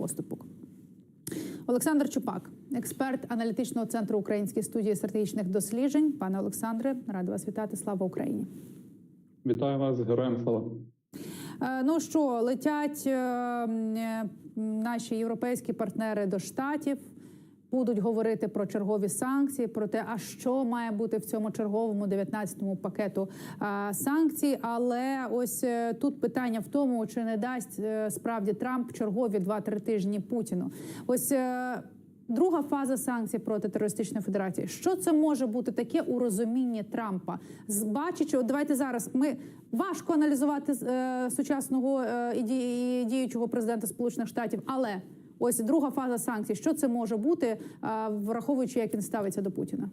поступок. Олександр Чупак, експерт аналітичного центру Української студії стратегічних досліджень. Пане Олександре, рада вас вітати. Слава Україні. Вітаю вас, героям слава. Е, Ну що, летять е, е, наші європейські партнери до штатів. Будуть говорити про чергові санкції, про те, а що має бути в цьому черговому 19-му пакету санкцій. Але ось е, тут питання в тому, чи не дасть е, справді Трамп чергові 2-3 тижні Путіну. Ось е, друга фаза санкцій проти терористичної федерації. Що це може бути таке у розумінні Трампа? З- Бачачи, от давайте зараз ми важко аналізувати е, сучасного е, і діючого президента Сполучених Штатів, але ось друга фаза санкцій. Що це може бути, е, враховуючи, як він ставиться до Путіна?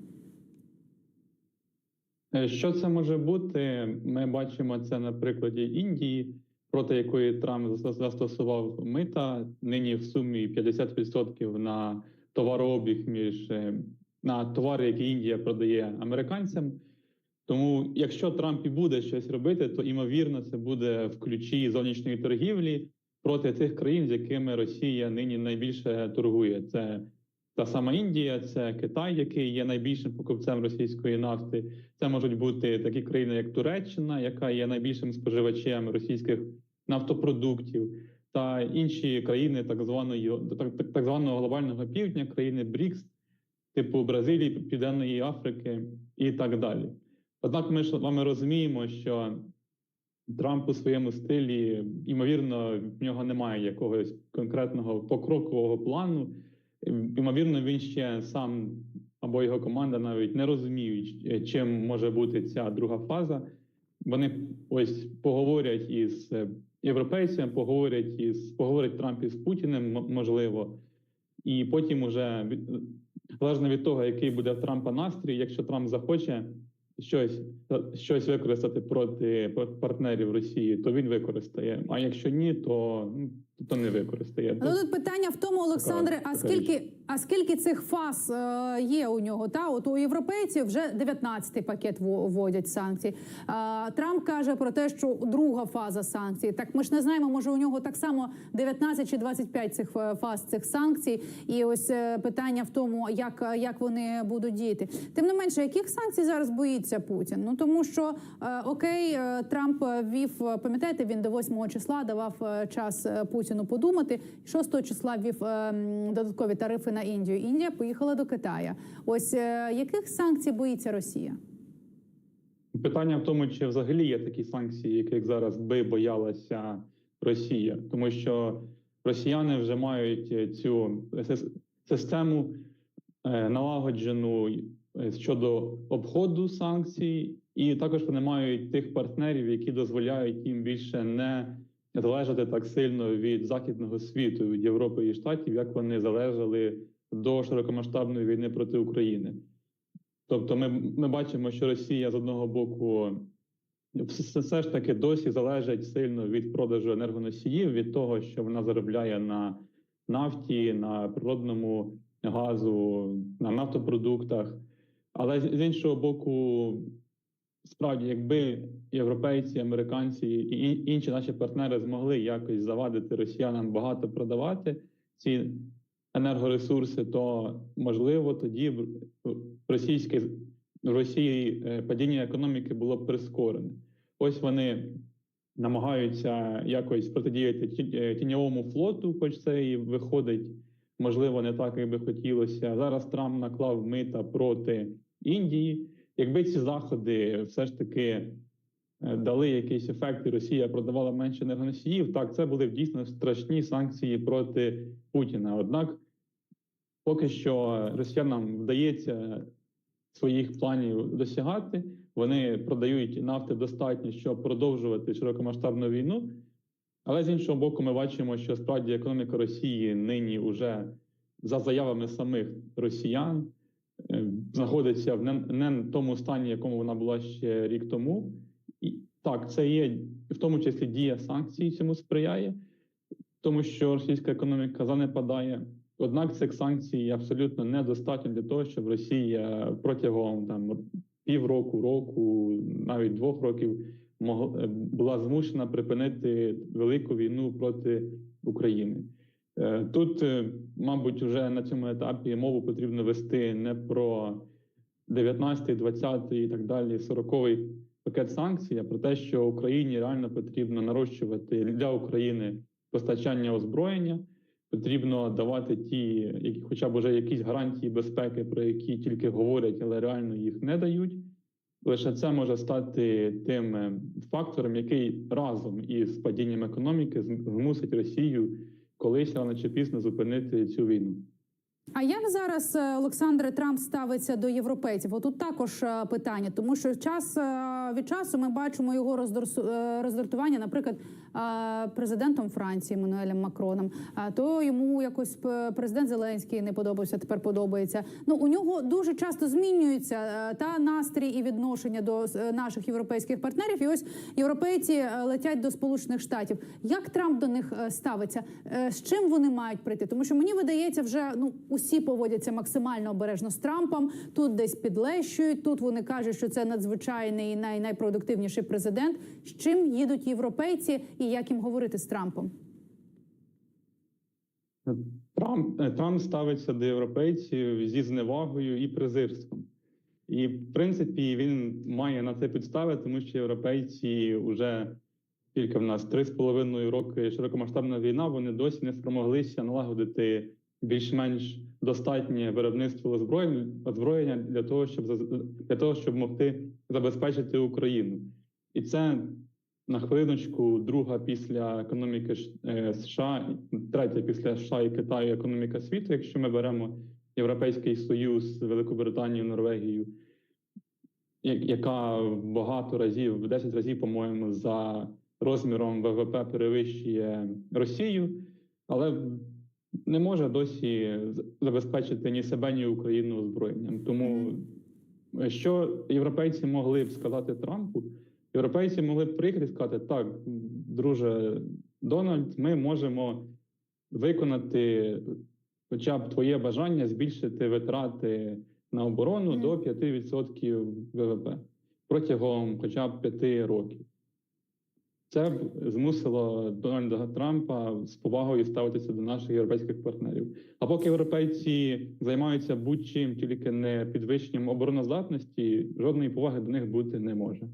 Е, Що це може бути? Ми бачимо це на прикладі Індії, проти якої Трамп зас- застосував мита. Нині в сумі 50% на товарообіг між е, на товари, які Індія продає американцям. Тому, якщо Трамп і буде щось робити, то ймовірно це буде в ключі зовнішньої торгівлі проти тих країн, з якими Росія нині найбільше торгує. Це та сама Індія, це Китай, який є найбільшим покупцем російської нафти. Це можуть бути такі країни, як Туреччина, яка є найбільшим споживачем російських нафтопродуктів, та інші країни так званої так, так, званого глобального півдня, країни БРІКС, типу Бразилії, Південної Африки і так далі. Однак, ми ж вами розуміємо, що Трамп у своєму стилі, ймовірно, в нього немає якогось конкретного покрокового плану. Ймовірно, він ще сам або його команда навіть не розуміють, е, чим може бути ця друга фаза. Вони ось поговорять із е, європейцями, поговорять із поговорить Трамп із Путіним, можливо, і потім, уже залежно від того, який буде Трампа настрій, якщо Трамп захоче щось, щось використати проти партнерів Росії, то він використає. А якщо ні, то, ну, то не використає. Ну тут питання в тому, Олександре, а скільки, а скільки цих фаз е, є у нього? Та от у європейців вже 19-й пакет во- вводять санкцій. А, Трамп каже про те, що друга фаза санкцій. Так ми ж не знаємо, може у нього так само 19 чи 25 цих е, фаз цих санкцій. І ось е, питання в тому, як, як вони будуть діяти. Тим не менше, яких санкцій зараз боїться Путін? Ну тому що е, окей, е, Трамп ввів, е, пам'ятаєте, він до 8 числа давав е, час е, Путіну подумати. 6 числа ввів е, додаткові тарифи на Індію. Індія поїхала до Китая. Ось е, яких санкцій боїться Росія? Питання в тому, чи взагалі є такі санкції, яких зараз би боялася Росія, тому що росіяни вже мають е, цю систему е, налагоджену щодо обходу санкцій, і також вони мають тих партнерів, які дозволяють їм більше не залежати так сильно від західного світу, від Європи і Штатів, як вони залежали до широкомасштабної війни проти України. Тобто, ми, ми бачимо, що Росія з одного боку все, ж таки досі залежить сильно від продажу енергоносіїв, від того, що вона заробляє на нафті, на природному газу, на нафтопродуктах. Але з іншого боку, справді, якби європейці, американці і інші наші партнери змогли якось завадити росіянам багато продавати ці енергоресурси, то можливо тоді російське в Росії е, падіння економіки було б прискорене. Ось вони намагаються якось протидіяти е, тіньовому флоту, хоч це і виходить, можливо, не так, як би хотілося. Зараз Трамп наклав мита проти Індії. Якби ці заходи все ж таки е, дали якийсь ефект, і Росія продавала менше енергоносіїв, так це були б дійсно страшні санкції проти Путіна. Однак, поки що росіянам вдається своїх планів досягати. Вони продають нафти достатньо, щоб продовжувати широкомасштабну війну. Але з іншого боку, ми бачимо, що справді економіка Росії нині вже за заявами самих росіян е, знаходиться в не, не тому стані, якому вона була ще рік тому. І так, це є в тому числі дія санкцій цьому сприяє, тому що російська економіка занепадає. Однак цих санкцій абсолютно недостатньо для того, щоб Росія протягом там півроку, року, навіть двох років мог- була змушена припинити велику війну проти України. Е, Тут, е, мабуть, вже на цьому етапі мову потрібно вести не про 19, 20 і так далі, 40 пакет санкцій, а про те, що Україні реально потрібно нарощувати для України постачання озброєння. Потрібно давати ті, які, хоча б вже якісь гарантії безпеки, про які тільки говорять, але реально їх не дають. Лише це може стати тим е, фактором, який разом із падінням економіки змусить Росію колись рано чи пізно зупинити цю війну. А як зараз Олександр Олександре Трамп ставиться до європейців? Отут також е, питання, тому що час е, від часу ми бачимо його е, роздратування, наприклад, е, президентом Франції Мануелем Макроном. То йому якось е, президент Зеленський не подобався, тепер подобається. Ну у нього дуже часто змінюється е, та настрій і відношення до е, наших європейських партнерів. І ось європейці летять до Сполучених Штатів. Як Трамп до них ставиться? З чим вони мають прийти? Тому що мені видається, вже ну усі поводяться максимально обережно з Трампом. Тут десь підлещують. Тут вони кажуть, що це надзвичайний най- найпродуктивніший президент. З чим їдуть європейці, і як їм говорити з Трампом? Трамп, е, Трамп ставиться до європейців зі зневагою і презирством. І, в принципі, він має на це підстави, тому що європейці вже скільки в нас три з половиною роки широкомасштабна війна, вони досі не спромоглися налагодити більш-менш достатнє виробництво озброєння, для того, щоб для того, щоб могти забезпечити Україну. І це на хвилиночку, друга після економіки е, США, третя після США і Китаю економіка світу, якщо ми беремо Європейський Союз, Великобританію, Норвегію, яка багато разів, в 10 разів, по-моєму, за розміром ВВП перевищує Росію, але не може досі забезпечити ні себе, ні Україну озброєнням. Тому що європейці могли б сказати Трампу? Європейці могли б приїхати і сказати: так, друже Дональд, ми можемо виконати хоча б твоє бажання збільшити витрати на оборону Мгм. до 5% ВВП протягом хоча б 5 років. Це б змусило Дональда Трампа з повагою ставитися до наших європейських партнерів. А поки європейці займаються будь-чим, тільки не підвищенням обороноздатності, жодної поваги до них бути не може.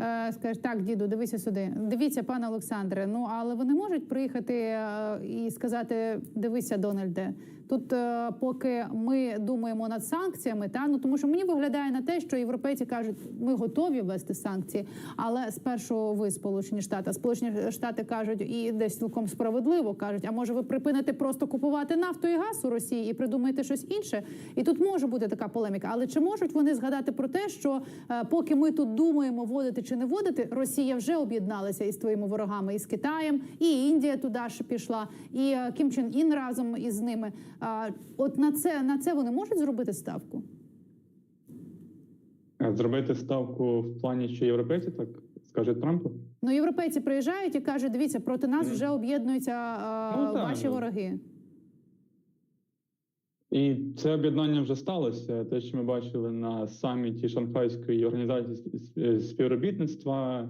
Е, Скажеш, так, діду, дивися сюди. Дивіться, пане Олександре. Ну але вони можуть приїхати е, і сказати: дивися, Дональде. Тут, е, поки ми думаємо над санкціями, та ну тому що мені виглядає на те, що європейці кажуть, ми готові ввести санкції, але спершу ви сполучені штати. Сполучені Штати кажуть, і десь цілком справедливо кажуть: а може ви припините просто купувати нафту і газ у Росії і придумаєте щось інше? І тут може бути така полеміка. Але чи можуть вони згадати про те, що поки ми тут думаємо, вводити чи не вводити, Росія вже об'єдналася із твоїми ворогами із Китаєм, і Індія туди ж пішла, і е, Кім Чен Ін разом із ними. От на це на це вони можуть зробити ставку? Е, Зробити ставку в плані, що європейці так скаже Трампу. Ну, європейці приїжджають і кажуть: дивіться, проти нас вже об'єднуються е, Ну, ваші ну. вороги. І це об'єднання вже сталося. Те, що ми бачили на саміті Шанхайської організації співробітництва,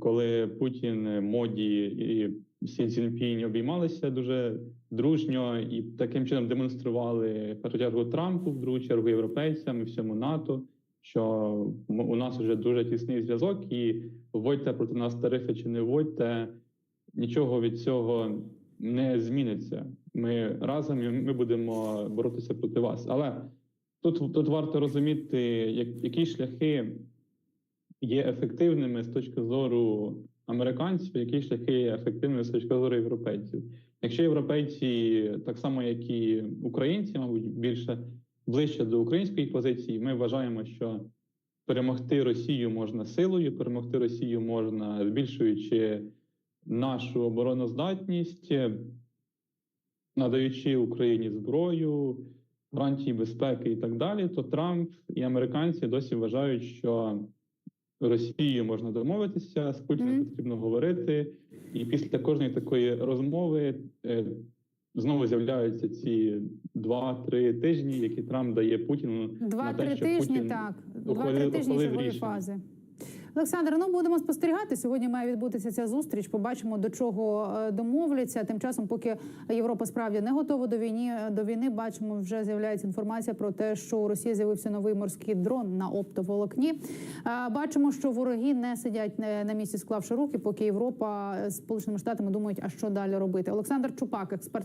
коли Путін, Моді і Сі Цзіньпінь обіймалися дуже дружньо і таким чином демонстрували в першу чергу Трампу, в другу чергу європейцям і всьому НАТО, що у нас вже дуже тісний зв'язок, і вводьте проти нас тарифи чи не вводьте, нічого від цього не зміниться. Ми разом і ми будемо боротися проти вас. Але тут, тут варто розуміти, як, які шляхи є ефективними з точки зору американців, які шляхи є ефективними з точки зору європейців. Якщо європейці, так само як і українці, мабуть, більше ближче до української позиції, ми вважаємо, що перемогти Росію можна силою, перемогти Росію можна збільшуючи нашу обороноздатність, надаючи Україні зброю, гарантії безпеки і так далі, то Трамп і американці досі вважають, що Росією можна домовитися, з Путіним Мгм. потрібно говорити, і після кожної такої розмови е, знову з'являються ці два-три тижні, які Трамп дає Путіну Два-три тижні, Путін так. Два-три тижні рішення. фази. Олександр, ну будемо спостерігати. Сьогодні має відбутися ця зустріч. Побачимо до чого е, домовляться. Тим часом, поки Європа справді не готова до війни, до війни, бачимо, вже з'являється інформація про те, що у Росії з'явився новий морський дрон на оптоволокні. Е, Бачимо, що вороги не сидять е, на місці, склавши руки, поки Європа з Сполученими Штатами думають, а що далі робити. Олександр Чупак, експерт